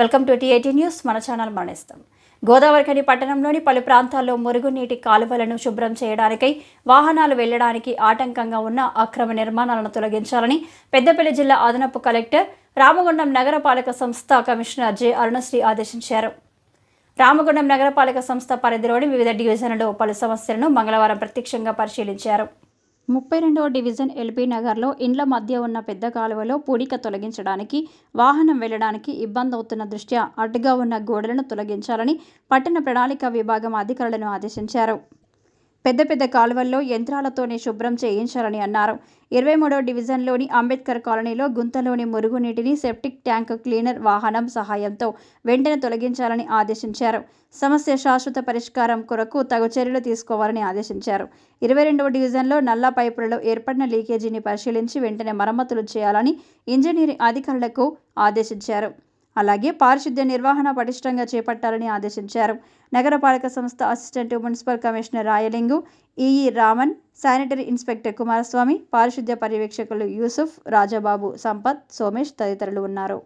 Welcome to TIT news. మన channel మరణిస్తాం గోదావరిఖని పట్టణంలోని పలు ప్రాంతాల్లో మురుగునీటి కాలువలను శుభ్రం చేయడానికై వాహనాలు వెళ్ళడానికి ఆటంకంగా ఉన్న అక్రమ నిర్మాణాలను తొలగించాలని పెద్దపల్లి జిల్లా అదనపు కలెక్టర్ రామగుండం నగరపాలక సంస్థ కమిషనర్ జె అరుణశ్రీ ఆదేశించారు. రామగుండం నగరపాలక సంస్థ పరిధిలోని వివిధ డివిజన్లలో పలు సమస్యలను మంగళవారం ప్రత్యక్షంగా పరిశీలించారు. ముప్పై రెండవ డివిజన్ ఎల్బీ నగర్లో ఇండ్ల మధ్య ఉన్న పెద్ద కాలువలో పూడిక తొలగించడానికి వాహనం వెళ్ళడానికి ఇబ్బంది అవుతున్న దృష్ట్యా అడ్డుగా ఉన్న గోడలను తొలగించాలని పట్టణ ప్రణాళిక విభాగం అధికారులను ఆదేశించారు. పెద్ద పెద్ద కాలువల్లో యంత్రాలతోనే శుభ్రం చేయించాలని అన్నారు. ఇరవై మూడో డివిజన్లోని అంబేద్కర్ కాలనీలో గుంతలోని మురుగునీటిని సెప్టిక్ ట్యాంక్ క్లీనర్ వాహనం సహాయంతో వెంటనే తొలగించాలని ఆదేశించారు. సమస్య శాశ్వత పరిష్కారం కొరకు తగు చర్యలు తీసుకోవాలని ఆదేశించారు. ఇరవై రెండవ డివిజన్లో నల్ల పైపులలో ఏర్పడిన లీకేజీని పరిశీలించి వెంటనే మరమ్మతులు చేయాలని ఇంజనీరింగ్ అధికారులకు ఆదేశించారు. అలాగే పారిశుద్ధ్య నిర్వహణ పటిష్టంగా చేపట్టాలని ఆదేశించారు. నగరపాలక సంస్థ assistant municipal commissioner Rayalingu EE Raman sanitary inspector Kumaraswamy పారిశుద్ధ్య పర్యవేక్షకులు యూసుఫ్ రాజాబాబు సంపత్ సోమేష్ తదితరులు ఉన్నారు.